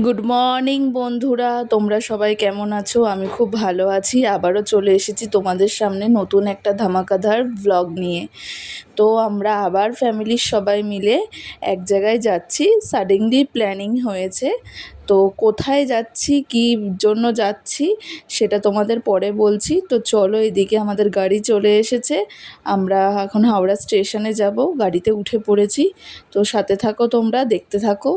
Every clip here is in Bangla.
গুড মর্নিং বন্ধুরা। তোমরা সবাই কেমন আছো? আমি খুব ভালো আছি। আবারও চলে এসেছি তোমাদের সামনে নতুন একটা ধামাকাধার ব্লগ নিয়ে। তো আমরা আবার ফ্যামিলির সবাই মিলে এক জায়গায় যাচ্ছি। সাডেনলি প্ল্যানিং হয়েছে। তো কোথায় যাচ্ছি, কী জন্য যাচ্ছি, সেটা তোমাদের পরে বলছি। তো চলো এদিকে আমাদের গাড়ি চলে এসেছে। আমরা এখন হাওড়া স্টেশনে যাব। গাড়িতে উঠে পড়েছি। তো সাথে থাকো তোমরা, দেখতে থাকো।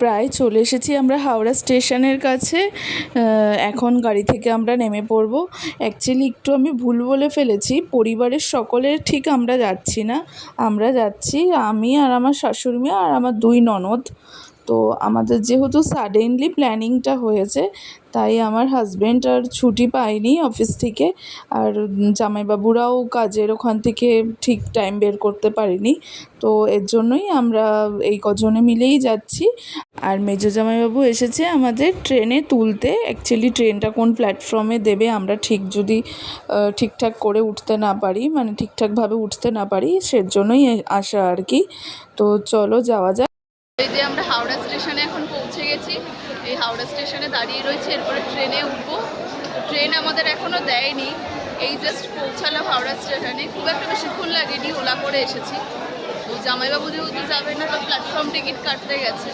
প্রায় চলে এসেছি আমরা হাওড়া স্টেশনের কাছে। এখন গাড়ি থেকে আমরা নেমে পড়ব। অ্যাকচুয়ালি একটু আমি ভুল বলে ফেলেছি। পরিবারের সকলের ঠিক আমরা যাচ্ছি না। আমরা যাচ্ছি আমি আর আমার শাশুড়ি মেয়ে আর আমার দুই ননদ। তো আমাদের যেহেতু সাডেনলি প্ল্যানিংটা হয়েছে, তাই আমার হাজব্যান্ড আর ছুটি পায়নি অফিস থেকে। আর জামাইবাবুরাও কাজের ওখান থেকে ঠিক টাইম বের করতে পারেনি। তো এর জন্যই আমরা এই কজনে মিলেই যাচ্ছি। আর মেজো জামাইবাবু এসেছে আমাদের ট্রেনে তুলতে। অ্যাকচুয়ালি ট্রেনটা কোন প্ল্যাটফর্মে দেবে আমরা ঠিক যদি ঠিকঠাক করে উঠতে না পারি মানে ঠিকঠাকভাবে উঠতে না পারি সেজন্যই এ- আসা আর কি। তো চলো যাওয়া যাক। এই যে আমরা হাওড়া স্টেশনে এখন পৌঁছে গেছি। এই হাওড়া স্টেশনে দাঁড়িয়ে রয়েছে, এরপরে ট্রেনে উঠবো। ট্রেন আমাদের এখনও দেয়নি। এই জাস্ট পৌঁছালাম হাওড়া স্টেশনে। খুব একটা বেশিক্ষণ লাগেনি, ওলা করে এসেছি। তো জামাইবাবু যেহেতু যাবে না তো প্ল্যাটফর্ম টিকিট কাটতে গেছে।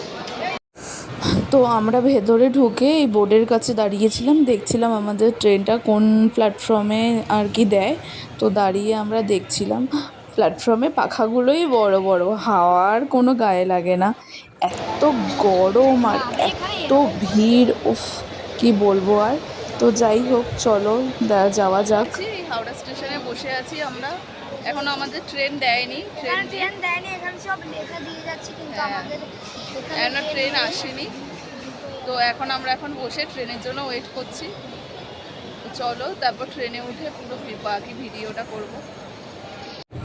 তো আমরা ভেতরে ঢুকে এই বোর্ডের কাছে দাঁড়িয়েছিলাম, দেখছিলাম আমাদের ট্রেনটা কোন প্ল্যাটফর্মে আর কি দেয়। তো দাঁড়িয়ে আমরা দেখছিলাম। প্ল্যাটফর্মে পাখাগুলোই বড় বড় হাওয়ার কোনো গায়ে লাগে না। এত গরম আর এত ভিড় উফ কি বলব আর। তো যাই হোক চলো দা- যাওয়া যাক। এই হাওড়া স্টেশনে বসে আছি আমরা। এখনও আমাদের ট্রেন দেয়নি। ট্রেন ট্রেন দেয়নি এখানে সব লেখা দিয়ে যাচ্ছে কিন্তু হ্যাঁ। আমাদের এখনও ট্রেন আসেনি। তো এখন আমরা এখন বসে ট্রেনের জন্য ওয়েট করছি। চলো তারপর ট্রেনে উঠে পুরো বাকি ভিডিওটা করব।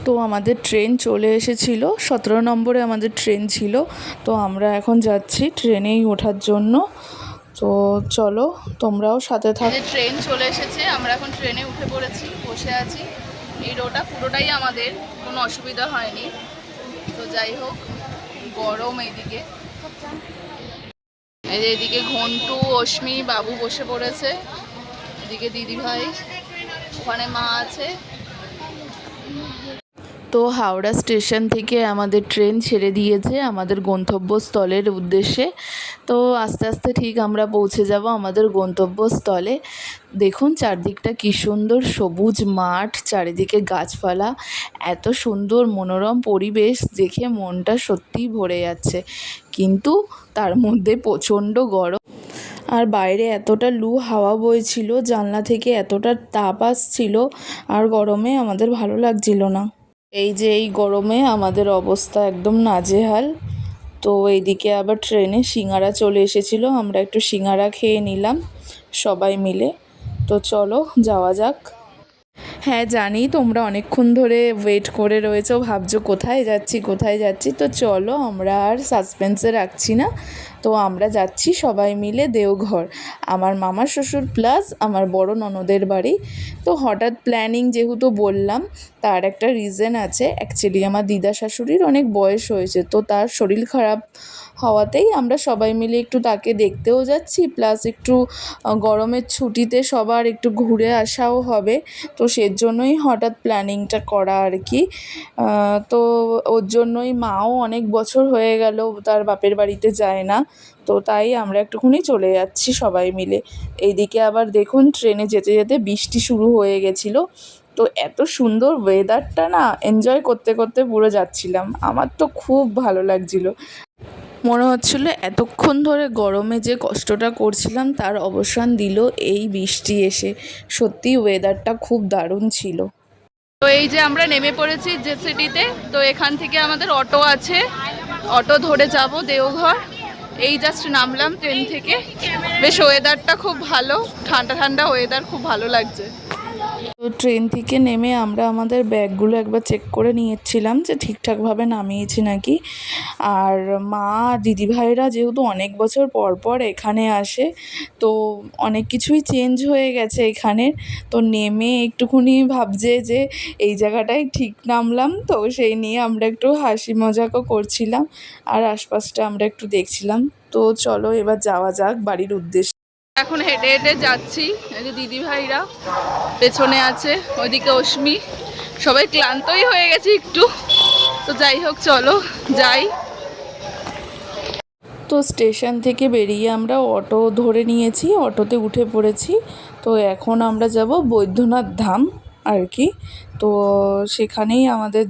তো আমাদের ট্রেন চলে এসেছিল, সতেরো নম্বরে আমাদের ট্রেন ছিল, তো আমরা এখন যাচ্ছি ট্রেনেই ওঠার জন্য। তো চলো, তোমরাও সাথে থাক। ট্রেন চলে এসেছে, আমরা এখন ট্রেনে উঠে পড়েছি, বসে আছি। এই রোটা পুরোটাই আমাদের, কোনো অসুবিধা হয়নি। তো যাই হোক, গরম এইদিকে। এই যে এদিকে ঘন্টু, অশ্মি, বাবু বসে পড়েছে। এদিকে দিদি ভাই ওখানে মা আছে। তো হাওড়া স্টেশন থেকে আমাদের ট্রেন ছেড়ে দিয়েছে আমাদের গন্তব্যস্থলের উদ্দেশ্যে। তো আস্তে আস্তে ঠিক আমরা পৌঁছে যাব আমাদের গন্তব্যস্থলে। দেখুন চারদিকটা কী সুন্দর সবুজ মাঠ, চারিদিকে গাছপালা, এত সুন্দর মনোরম পরিবেশ দেখে মনটা সত্যিই ভরে যাচ্ছে। কিন্তু তার মধ্যে প্রচণ্ড গরম। আর বাইরে এতটা লু হাওয়া বইছিল, জানলা থেকে এতটা তাপ আসছিল, আর গরমে আমাদের ভালো লাগছিল না। এই যে এই গরমে আমাদের অবস্থা একদম নাজেহাল। তো এইদিকে আবার ট্রেনে সিঙ্গারা চলে এসেছিল, আমরা একটু সিঙ্গারা খেয়ে নিলাম সবাই মিলে। তো চলো যাওয়া যাক। হ্যাঁ জানি তোমরা অনেকক্ষণ ধরে ওয়েট করে রয়েছো, ভাবছ কোথায় যাচ্ছি কোথায় যাচ্ছি। তো চলো আমরা আর সাসপেন্সে রাখছি না। তো আমরা যাচ্ছি সবাই মিলে দেওঘর। আমার মামা শ্বশুর প্লাস আমার বড় ননদের বাড়ি। তো হঠাৎ প্ল্যানিং যেহেতু বললাম, তার একটা রিজন আছে। অ্যাকচুয়ালি আমার দিদা শাশুড়ির অনেক বয়স হয়েছে, তো তার শরীর খারাপ। হওয়াতেই আমরা সবাই মিলে একটু তাকে দেখতেও যাচ্ছি প্লাস একটু গরমের ছুটিতে সবার একটু ঘুরে আসাও হবে। তো সেজন্যই হঠাৎ প্ল্যানিংটা করা আর কি। তো ওর জন্যই মাও অনেক বছর হয়ে গেল, তার বাপের বাড়িতে যায় না। তো তাই আমরা একটুখানি চলে যাচ্ছি সবাই মিলে। এইদিকে আবার দেখুন, ট্রেনে যেতে যেতে বৃষ্টি শুরু হয়ে গেছিল। তো এত সুন্দর ওয়েদারটা না এনজয় করতে করতে পুরো যাচ্ছিলাম। আমার তো খুব ভালো লাগছিল। মনে হচ্ছিল এতক্ষণ ধরে গরমে যে কষ্টটা করছিলাম, তার অবসান দিল এই বৃষ্টি এসে। সত্যি ওয়েদারটা খুব দারুণ ছিল। তো এই যে আমরা নেমে পড়েছি জেসিটিতে তো এখান থেকে আমাদের অটো আছে। অটো ধরে যাব দেওঘর। এই জাস্ট নামলাম ট্রেন থেকে। বেশ ওয়েদারটা খুব ভালো, ঠান্ডা ঠান্ডা ওয়েদার খুব ভালো লাগছে। তো ট্রেন থেকে নেমে আমরা আমাদের ব্যাগগুলো একবার চেক করে নিয়েছিলাম যে ঠিকঠাকভাবে নামিয়েছি নাকি। আর মা দিদিভাইরা যেহেতু অনেক বছর পর পর এখানে আসে, তো অনেক কিছুই চেঞ্জ হয়ে গেছে এখানে। তো নেমে একটুখানি ভাবছে যে এই জায়গাটায় ঠিক নামলাম, তো সেই নিয়ে আমরা একটু হাসি মজাকও করছিলাম। আর আশপাশটা আমরা একটু দেখছিলাম। তো চলো এবার যাওয়া যাক বাড়ির উদ্দেশ্যে। এখন হেঁটে হেঁটে যাচ্ছি। এই যে দিদি ভাইরা পেছনে আছে, ওইদিকে অশ্মি। সবাই ক্লান্তই হয়ে গেছে একটু। তো যাই হোক, চলো, যাই। তো স্টেশন থেকে বেরিয়ে আমরা অটো ধরে নিয়েছি, অটোতে উঠে পড়েছি। তো এখন আমরা যাব বৈদ্যনাথ ধাম আর কি। তো সেখানেই আমাদের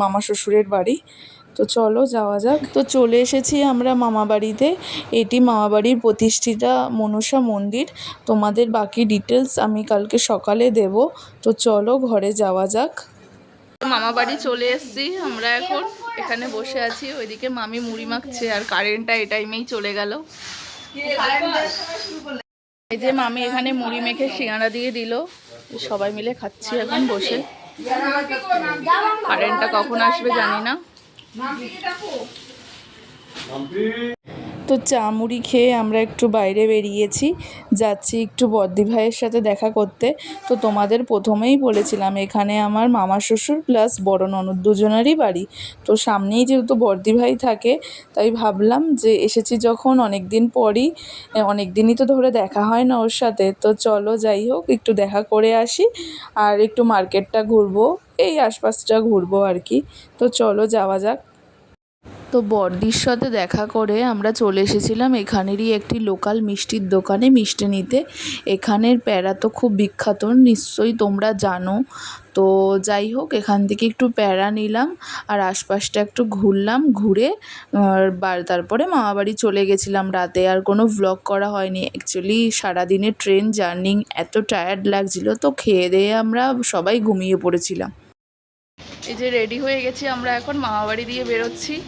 মামা শ্বশুরের বাড়ি। তো চলো যাওয়া যাক। তো চলে এসেছি আমরা মামা বাড়িতে। এটি মামা বাড়ির প্রতিষ্ঠিতা মনসা মন্দির। তোমাদের বাকি ডিটেলস আমি কালকে সকালে দেব। তো চলো ঘরে যাওয়া যাক। মামা বাড়ি চলে এসেছি আমরা এখন। এখানে বসে আছি। ওইদিকে মামি মুড়ি মাখছে আর কারেন্টটা এই টাইমেই চলে গেল। এই যে মামি এখানে মুড়ি মেখে সিঙ্গাড়া দিয়ে দিল। সবাই মিলে খাচ্ছি এখন বসে। কারেন্টটা কখন আসবে জানি না। তো চা মুড়ি খেয়ে আমরা একটু বাইরে বেরিয়েছি যাচ্ছি একটু বদ্দি ভাইয়ের সাথে দেখা করতে। তো তোমাদের প্রথমেই বলেছিলাম এখানে আমার মামা শ্বশুর প্লাস বড় ননদ দুজনেরই বাড়ি। তো সামনেই যেহেতু বর্দি ভাই থাকে তাই ভাবলাম যে এসেছি যখন অনেক দিন পরই অনেক দিনই তো ধরে দেখা হয় না ওর সাথে। তো চলো যাই হোক একটু দেখা করে আসি আর একটু মার্কেটটা ঘুরবো এই আশপাশটা ঘুরবো আর কি। তো চলো যাওয়া যাক। তো বর্দির সাথে দেখা করে আমরা চলে এসেছিলাম এখানেরই একটি লোকাল মিষ্টির দোকানে মিষ্টি নিতে। এখানের প্যারা তো খুব বিখ্যাত, নিশ্চয়ই তোমরা জানো। তো যাই হোক, এখান থেকে একটু প্যারা নিলাম আর আশপাশটা একটু ঘুরলাম, ঘুরে আর বা- তারপরে মামাবাড়ি চলে গেছিলাম রাতে। আর কোনো ভ্লগ করা হয়নি। অ্যাকচুয়ালি সারাদিনের ট্রেন জার্নি এত টায়ার্ড লাগছিল, তো খেয়ে দিয়ে আমরা সবাই ঘুমিয়ে পড়েছিলাম। এই যে রেডি হয়ে গেছি, আমরা এখন মামা বাড়ি দিয়ে বেরোচ্ছি।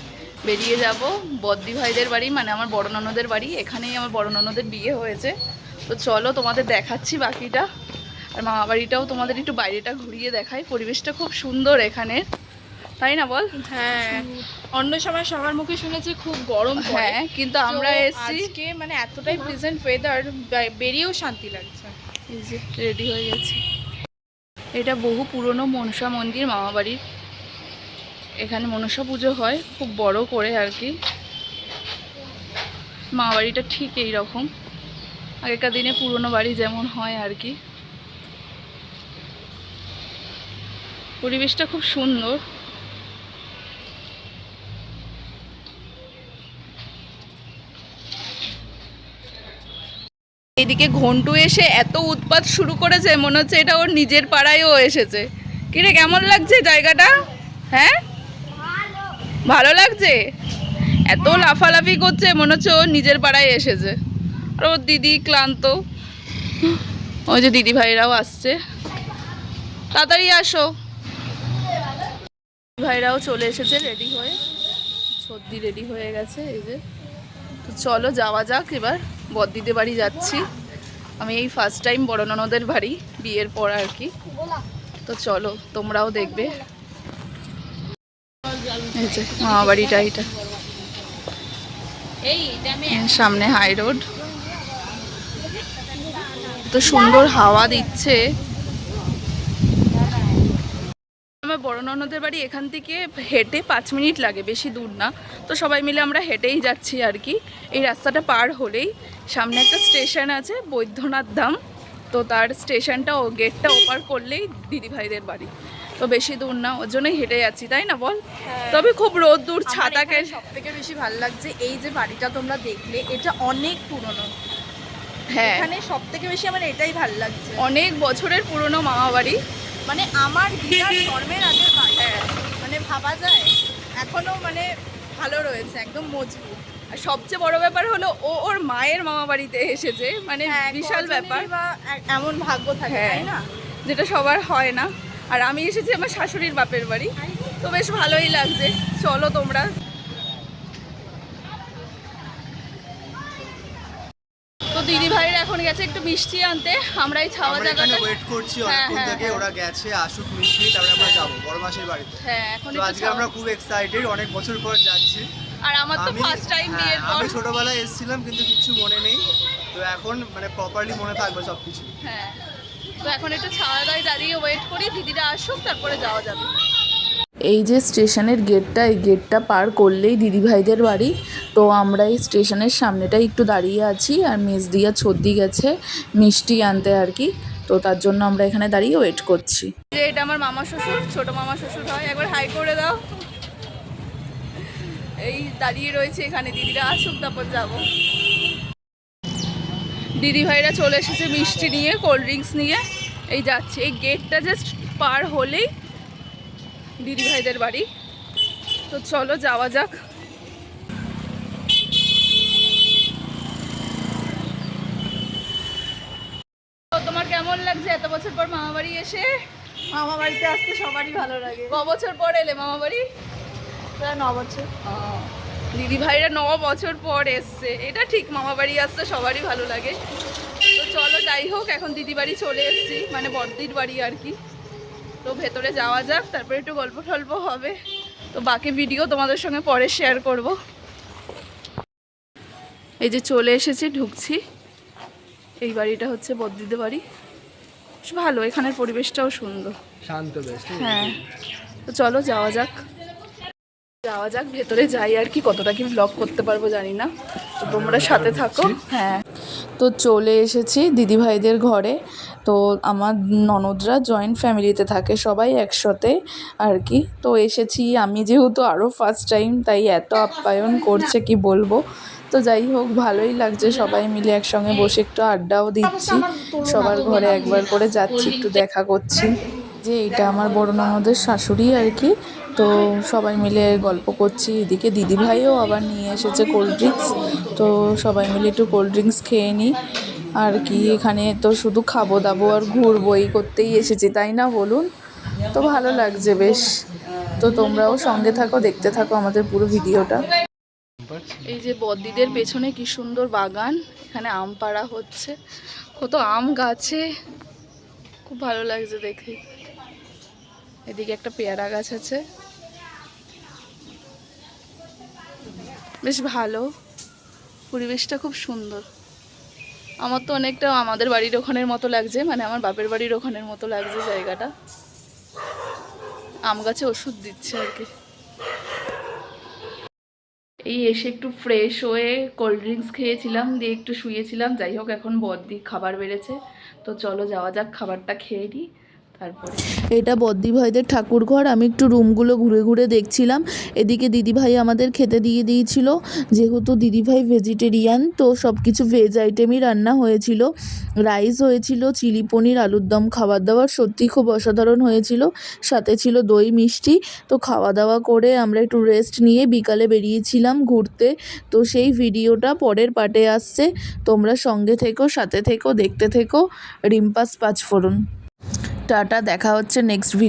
বেরিয়ে যাব। বদ্দি ভাইদের বাড়ি মানে আমার বড় ননদের বাড়ি। এখানেই আমার বড় ননদের বিয়ে হয়েছে। তো চলো তোমাদের দেখাচ্ছি বাকিটা। আর মামা বাড়িটাও তোমাদের একটু বাইরেটা ঘুরিয়ে দেখাই। পরিবেশটা খুব সুন্দর এখানে। তাই না বল? হ্যাঁ। অন্য সময় সবার মুখে শুনেছি খুব গরম হ্যাঁ কিন্তু আমরা এসছি। আজকে মানে এতটাই প্রেজেন্ট ওয়েদার বেরিয়েও শান্তি লাগছে। রেডি হয়ে গেছি। এটা বহু পুরনো মনসা মন্দির মামাবাড়ির এখানে মনসা পুজো হয়, খুব বড় করে আর কি। মামাবাড়িটা ঠিক এই রকম আগেকার দিনে পুরনো বাড়ি যেমন হয় আর কি। পরিবেশটা খুব সুন্দর। এদিকে ঘন্টু এসে এত উৎপাত শুরু করেছে, মনে হচ্ছে এটা ওর নিজের পাড়ায়ও এসেছে। কিরে, কেমন লাগছে জায়গাটা? হ্যাঁ? ভালো লাগছে? এত লাফালাফি করছে, মনে হচ্ছে ও নিজের পাড়ায় এসেছে। আর ওর দিদি ক্লান্ত। ওই যে দিদি ভাইরাও আসছে। তাড়াতাড়ি আসো। ভাইরাও চলে এসেছে রেডি হয়ে। সর্দি রেডি হয়ে গেছে, এই যে। তো চলো যাওয়া যাক এবার। বদ্দিদের বাড়ি যাচ্ছি। আমি এই ফার্স্ট টাইম বড় ননদের বাড়ি, বিয়ের পর আর কি। তো চলো, তোমরাও দেখবে। মামা বাড়িটা এটা। সামনে হাই রোড তো সুন্দর হাওয়া দিচ্ছে। আমার বড় ননদের বাড়ি এখান থেকে হেঁটে পাঁচ মিনিট লাগে, বেশি দূর না। তো সবাই মিলে আমরা হেঁটেই যাচ্ছি আর কি। এই রাস্তাটা পার হলেই সামনে একটা স্টেশন আছে, বৈদ্যনাথ ধাম। তো তার স্টেশনটা ও গেটটা ওপার করলেই দিদিভাইদের বাড়ি। তো বেশি দূর না ওর জন্যই হেঁটে যাচ্ছি তাই না বল? তবে খুব রোদ দূর ছাতাকে সব থেকে বেশি ভালো লাগছে এই যে বাড়িটা তোমরা দেখলে এটা অনেক পুরনো। হ্যাঁ। এখানে সব থেকে বেশি আমার এটাই ভালো লাগছে। অনেক বছরের পুরনো মামা বাড়ি। মানে আমার দিদার জন্মের আগের বাড়ি। মানে ভাবা যায় এখনও মানে ভালো রয়েছে একদম মজবুত। আর সবচেয়ে বড় ব্যাপার হলো ও ওর মায়ের মামা বাড়িতে এসেছে মানে হ্যাঁ, বিশাল ব্যাপার। বা এমন ভাগ্য থাকে হ্যাঁ। তাই না? যেটা সবার হয় না। আর আমি এসেছি আমার শাশুড়ির বাপের বাড়ি। তো বেশ ভালোই লাগছে। চলো তোমরা। দিদি ভাইরা এখন গেছে একটু মিষ্টি আনতে। আমরা এই ছাওয়া জায়গাটা। ওয়েট করছি হ্যাঁ, অনেকক্ষণ হ্যাঁ, থেকে হ্যাঁ। ওরা গেছে আসুক মিষ্টি তারপরে আমরা যাব বড়। মাসের বাড়িতে হ্যাঁ এখন আজকে আমরা খুব এক্সাইটেড অনেক বছর পর যাচ্ছি। আর আমার তো ফার্স্ট টাইম বিয়ের পর। আমি ছোটবেলায় এসেছিলাম কিন্তু কিছু মনে নেই। তো এখন মানে প্রপারলি মনে থাকবে সব কিছু হ্যাঁ। তো এখন একটু ছাওয়াদায় দাঁড়িয়ে ওয়েট করি দিদিরা আসুক তারপরে যাওয়া যাবে। এই যে স্টেশনের গেটটা এই গেটটা পার করলেই দিদিভাইদের বাড়ি। তো আমরা এই স্টেশনের সামনেটাই একটু দাঁড়িয়ে আছি আর মেজ দিয়া ছদ্দি গেছে মিষ্টি আনতে আর কি। তো তার জন্য আমরা এখানে দাঁড়িয়ে ওয়েট করছি। যে এটা আমার মামা শ্বশুর ছোট মামা শ্বশুর হয় একবার হাই করে দাও। এই দাঁড়িয়ে রয়েছে এখানে দিদিরা আসুক তারপর যাব। দিদি ভাইরা চলে এসেছে মিষ্টি নিয়ে কোল্ড ড্রিঙ্কস নিয়ে। এই যাচ্ছে এই গেটটা জাস্ট পার হলেই দিদি ভাইদের বাড়ি। তো চলো যাওয়া যাক। তো তোমার কেমন লাগছে? এত বছর পর মামা বাড়ি এসে? মামা বাড়িতে আসতে সবারই ভালো লাগে। ক বছর পর এলে মামা বাড়ি? প্রায় ন বছর। দিদি ভাইরা ন বছর পর এসছে। এটা ঠিক মামা বাড়ি আসতে সবারই ভালো লাগে। তো চলো যাই হোক এখন দিদি বাড়ি চলে এসেছি মানে বড়দির বাড়ি আর কি। তো ভেতরে যাওয়া যাক তারপরে একটু গল্প টল্প হবে। তো বাকি ভিডিও তোমাদের সঙ্গে পরে শেয়ার করব। এই যে চলে এসেছি ঢুকছি। এই বাড়িটা হচ্ছে বদ্দিদের বাড়ি। ভালো এখানের পরিবেশটাও সুন্দর। শান্ত বেশ হ্যাঁ। তো চলো যাওয়া যাক। যাওয়া যাক, ভেতরে যাই আর কি, কতটা কি ব্লগ করতে পারব জানি না। তো তোমরা সাথে থাকো। হ্যাঁ। তো চলে এসেছি দিদিভাইদের ঘরে। তো আমার ননদরা জয়েন্ট ফ্যামিলিতে থাকে, সবাই একসাথে আর কি। তো এসেছি আমি যেহেতু আরও ফার্স্ট টাইম তাই এত আপ্যায়ন করছে, কি বলব? তো যাই হোক, ভালোই লাগছে, সবাই মিলে একসঙ্গে বসে একটু আড্ডাও দিচ্ছি। সবার ঘরে একবার করে যাচ্ছি, একটু দেখা করছি। যে এটা আমার বড় ননদের শাশুড়ি আর কি। তো সবাই মিলে গল্প করছি। এদিকে দিদিভাইও আবার নিয়ে এসেছে কোল্ড ড্রিঙ্কস তো সবাই মিলে একটু কোল্ড ড্রিঙ্কস খেয়ে নিই। আর কি, এখানে তো শুধু খাব দাবো আর ঘুরবো এই করতেই এসেছি, তাই না বলুন? তো ভালো লাগছে বেশ। তো তোমরাও সঙ্গে থাকো, দেখতে থাকো আমাদের পুরো ভিডিওটা। এই যে বদ্দিদের পেছনে কি সুন্দর বাগান, এখানে আম পাড়া হচ্ছে। কত আম গাছে। খুব ভালো লাগছে দেখে। এদিকে একটা পেয়ারা গাছ আছে। বেশ ভালো। পরিবেশটা খুব সুন্দর। আমার তো অনেকটা আমাদের বাড়ির ওখানের মতো লাগছে মানে আমার বাপের বাড়ির ওখানের মতো লাগছে জায়গাটা। আম গাছে ওষুধ দিচ্ছে আর কি। এই এসে একটু ফ্রেশ হয়ে কোল্ড ড্রিঙ্কস খেয়েছিলাম, দিয়ে একটু শুয়েছিলাম। যাই হোক, এখন বদ্দি খাবার বেড়েছে। তো চলো যাওয়া যাক, খাবারটা খেয়ে নিই এটা বদ্দি ভাইদের ঠাকুর ঘর। আমি একটু রুমগুলো ঘুরে ঘুরে দেখছিলাম। এদিকে দিদিভাই আমাদের খেতে দিয়ে দিয়েছিল। যেহেতু দিদিভাই ভেজিটেরিয়ান তো সব কিছু ভেজ আইটেমই রান্না হয়েছিল। রাইস হয়েছিল, চিলি পনির, আলুর দম, খাবার দাবার সত্যি খুব অসাধারণ হয়েছিল। সাথে ছিল দই, মিষ্টি। তো খাওয়া দাওয়া করে আমরা একটু রেস্ট নিয়ে বিকালে বেরিয়েছিলাম ঘুরতে। তো সেই ভিডিওটা পরের পার্টে আসছে। তোমরা সঙ্গে থেকো, সাথে থেকো, দেখতে থেকো। রিম্পাস পাঁচফোড়ন টাটা দেখা হচ্ছে নেক্সট ভিডিও